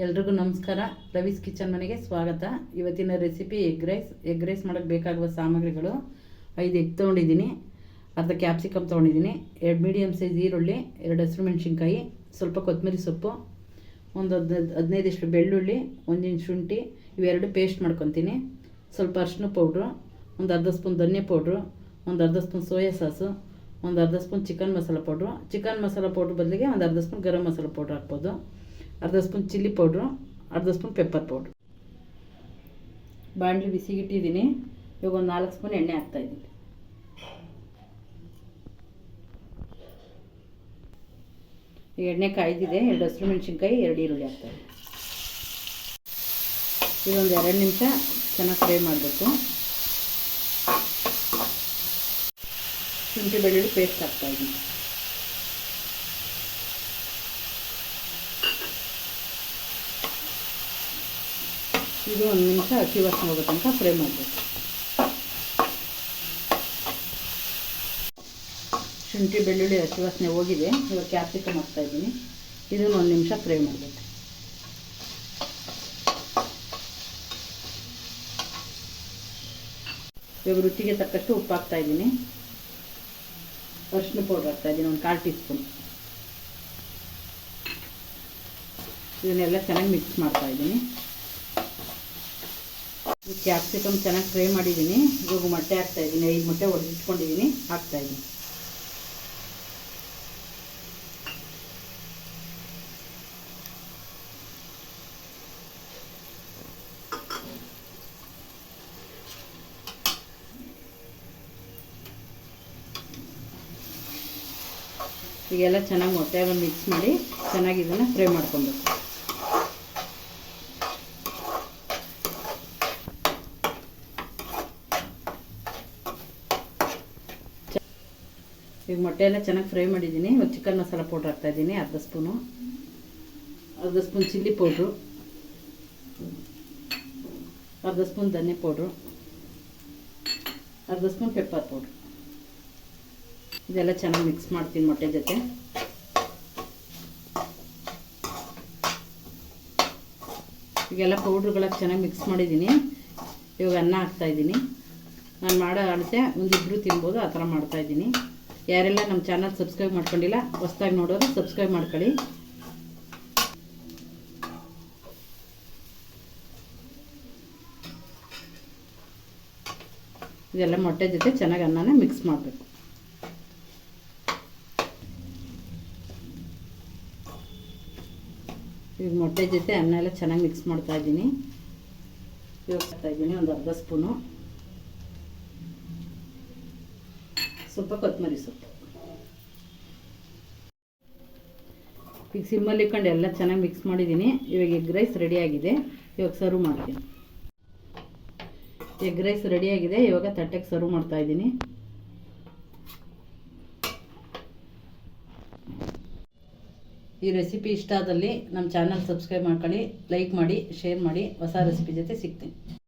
ಎಲ್ರಿಗೂ ನಮಸ್ಕಾರ. ರವೀಸ್ ಕಿಚನ್ ಮನೆಗೆ ಸ್ವಾಗತ. ಇವತ್ತಿನ recipe egg rice. Egg rice ಮಾಡೋಕ್ಕೆ ಬೇಕಾಗುವ ಸಾಮಗ್ರಿಗಳು ಐದು ಎಗ್ ತೊಗೊಂಡಿದ್ದೀನಿ. ಅರ್ಧ ಕ್ಯಾಪ್ಸಿಕಮ್ ತೊಗೊಂಡಿದ್ದೀನಿ. ಎರಡು ಮೀಡಿಯಮ್ ಸೈಜ್ ಈರುಳ್ಳಿ, ಎರಡು ಹಸಿರು ಮೆಣಸಿನ್ಕಾಯಿ, ಸ್ವಲ್ಪ ಕೊತ್ತಂಬರಿ ಸೊಪ್ಪು, ಒಂದು ಹದಿನೈದು, ಹದಿನೈದಿಷ್ಟು ಬೆಳ್ಳುಳ್ಳಿ, ಒಂದು ಇಂಚು ಶುಂಠಿ, ಇವೆರಡು ಪೇಸ್ಟ್ ಮಾಡ್ಕೊತೀನಿ. ಸ್ವಲ್ಪ ಅರ್ಶಿನ ಪೌಡ್ರು, ಒಂದು ಅರ್ಧ ಸ್ಪೂನ್ ಧನಿಯಾ ಪೌಡ್ರು, ಒಂದು ಅರ್ಧ ಸ್ಪೂನ್ ಸೋಯಾ ಸಾಸು, ಒಂದು ಅರ್ಧ spoon chicken masala powder. Chicken masala powder ಬದಲಿಗೆ ಒಂದು ಅರ್ಧ ಸ್ಪೂನ್ ಗರಂ ಮಸಾಲ ಪೌಡ್ರ್ ಹಾಕ್ಬೋದು. ಅರ್ಧ ಸ್ಪೂನ್ ಚಿಲ್ಲಿ ಪೌಡ್ರು, ಅರ್ಧ ಸ್ಪೂನ್ ಪೆಪ್ಪರ್ ಪೌಡ್ರು. ಬಾಣಲಿ ಬಿಸಿಗಿಟ್ಟಿದ್ದೀನಿ. ಇವಾಗ ಒಂದು ನಾಲ್ಕು ಸ್ಪೂನ್ ಎಣ್ಣೆ ಹಾಕ್ತಾಯಿದ್ದೀನಿ ಎಣ್ಣೆ ಕಾಯ್ದಿದೆ. ಎರಡು ಹಸಿರು ಮೆಣಸಿನ್ಕಾಯಿ, ಎರಡು ಈರುಳ್ಳಿ ಹಾಕ್ತಾರೆ ಇದೊಂದು ಎರಡು ನಿಮಿಷ ಚೆನ್ನಾಗಿ ಫ್ರೈ ಮಾಡಬೇಕು. ಶುಂಠಿ ಬೆಳ್ಳುಳ್ಳಿ ಪೇಸ್ಟ್ ಹಾಕ್ತಾಯಿದ್ದೀನಿ ಇದು ಒಂದು ನಿಮಿಷ ಅಕ್ಕಿ ವಾಸನೆ ಹೋಗೋ ತನಕ ಫ್ರೈ ಮಾಡಬೇಕು. ಶುಂಠಿ, ಬೆಳ್ಳುಳ್ಳಿ ಹಸಿ ವಾಸನೆ ಹೋಗಿದೆ. ಇವಾಗ ಕ್ಯಾಪ್ಸಿಕಮ್ ಹಾಕ್ತಾಯಿದ್ದೀನಿ ಇದನ್ನು ಒಂದು ನಿಮಿಷ ಫ್ರೈ ಮಾಡಬೇಕು. ಇವಾಗ ರುಚಿಗೆ ತಕ್ಕಷ್ಟು ಉಪ್ಪು ಹಾಕ್ತಾಯಿದ್ದೀನಿ ಅರಿಶಿನ ಪೌಡ್ರ್ ಹಾಕ್ತಾಯಿದ್ದೀನಿ ಒಂದು ಕಾಲು ಟೀ ಸ್ಪೂನ್ ಇದನ್ನೆಲ್ಲ ಚೆನ್ನಾಗಿ ಮಿಕ್ಸ್ ಮಾಡ್ತಾಯಿದ್ದೀನಿ ಈ ಕ್ಯಾಪ್ಸಿಕಮ್ ಚೆನ್ನಾಗಿ ಫ್ರೈ ಮಾಡಿದ್ದೀನಿ ಇವಾಗ ಮೊಟ್ಟೆ ಹಾಕ್ತಾಯಿದ್ದೀನಿ ಐದು ಮೊಟ್ಟೆ ಒದಗಿಸ್ಕೊಂಡಿದ್ದೀನಿ ಹಾಕ್ತಾ ಇದ್ದೀನಿ ಈಗೆಲ್ಲ ಚೆನ್ನಾಗಿ ಮೊಟ್ಟೆ ಮಿಕ್ಸ್ ಮಾಡಿ ಚೆನ್ನಾಗಿ ಇದನ್ನು ಫ್ರೈ ಮಾಡ್ಕೊಬೇಕು. ಈಗ ಮೊಟ್ಟೆ ಎಲ್ಲ ಚೆನ್ನಾಗಿ ಫ್ರೈ ಮಾಡಿದ್ದೀನಿ. ಒಂದು ಚಿಕನ್ ಮಸಾಲ ಪೌಡ್ರ್ ಹಾಕ್ತಾಯಿದ್ದೀನಿ ಅರ್ಧ ಸ್ಪೂನು. ಅರ್ಧ ಸ್ಪೂನ್ ಚಿಲ್ಲಿ ಪೌಡ್ರು. ಅರ್ಧ ಸ್ಪೂನ್ ಧನಿಯಾ ಪೌಡ್ರು. ಅರ್ಧ ಸ್ಪೂನ್ ಪೆಪ್ಪರ್ ಪೌಡ್ರು. ಇದೆಲ್ಲ ಚೆನ್ನಾಗಿ ಮಿಕ್ಸ್ ಮಾಡ್ತೀನಿ ಮೊಟ್ಟೆ ಜೊತೆ. ಈಗೆಲ್ಲ ಪೌಡ್ರ್ಗಳ ಚೆನ್ನಾಗಿ ಮಿಕ್ಸ್ ಮಾಡಿದ್ದೀನಿ. ಇವಾಗ ಅನ್ನ ಹಾಕ್ತಾಯಿದ್ದೀನಿ ನಾನು ಮಾಡೋ ಅಳತೆ ಒಂದಿಬ್ಬರು ತಿನ್ಬೋದು, ಆ ಥರ ಮಾಡ್ತಾಯಿದ್ದೀನಿ ಯಾರೆಲ್ಲ ನಮ್ಮ ಚಾನಲ್ ಸಬ್ಸ್ಕ್ರೈಬ್ ಮಾಡ್ಕೊಂಡಿಲ್ಲ, ಹೊಸ್ದಾಗಿ ನೋಡೋರು ಸಬ್ಸ್ಕ್ರೈಬ್ ಮಾಡ್ಕೊಳ್ಳಿ. ಇದೆಲ್ಲ ಮೊಟ್ಟೆ ಜೊತೆ ಚೆನ್ನಾಗಿ ಅನ್ನನ ಮಿಕ್ಸ್ ಮಾಡಬೇಕು. ಈಗ ಮೊಟ್ಟೆ ಜೊತೆ ಅನ್ನ ಎಲ್ಲ ಚೆನ್ನಾಗಿ ಮಿಕ್ಸ್ ಮಾಡ್ತಾ ಇದ್ದೀನಿ. ಇದ್ದೀನಿ, ಒಂದು ಅರ್ಧ ಸ್ಪೂನು. ಸ್ವಲ್ಪ ಕೊತ್ತಂಬರಿ ಸೊಪ್ಪು. ಈಗ ಸಿಮ್ಮಲ್ಲಿ ಇಟ್ಕೊಂಡು ಎಲ್ಲ ಚೆನ್ನಾಗಿ ಮಿಕ್ಸ್ ಮಾಡಿದ್ದೀನಿ. ಇವಾಗ ಎಗ್ ರೈಸ್ ರೆಡಿಯಾಗಿದೆ ಇವಾಗ ಸರ್ವ್ ಮಾಡ್ತೀನಿ. ಎಗ್ ರೈಸ್ ರೆಡಿಯಾಗಿದೆ ಇವಾಗ ತಟ್ಟೆಗೆ ಸರ್ವ್ ಮಾಡ್ತಾ ಇದ್ದೀನಿ. ಈ ರೆಸಿಪಿ ಇಷ್ಟ ಆದಲ್ಲಿ ನಮ್ಮ ಚಾನಲ್ ಸಬ್ಸ್ಕ್ರೈಬ್ ಮಾಡ್ಕೊಳ್ಳಿ ಲೈಕ್ ಮಾಡಿ ಶೇರ್ ಮಾಡಿ. ಹೊಸ ರೆಸಿಪಿ ಜೊತೆ ಸಿಗ್ತೀನಿ.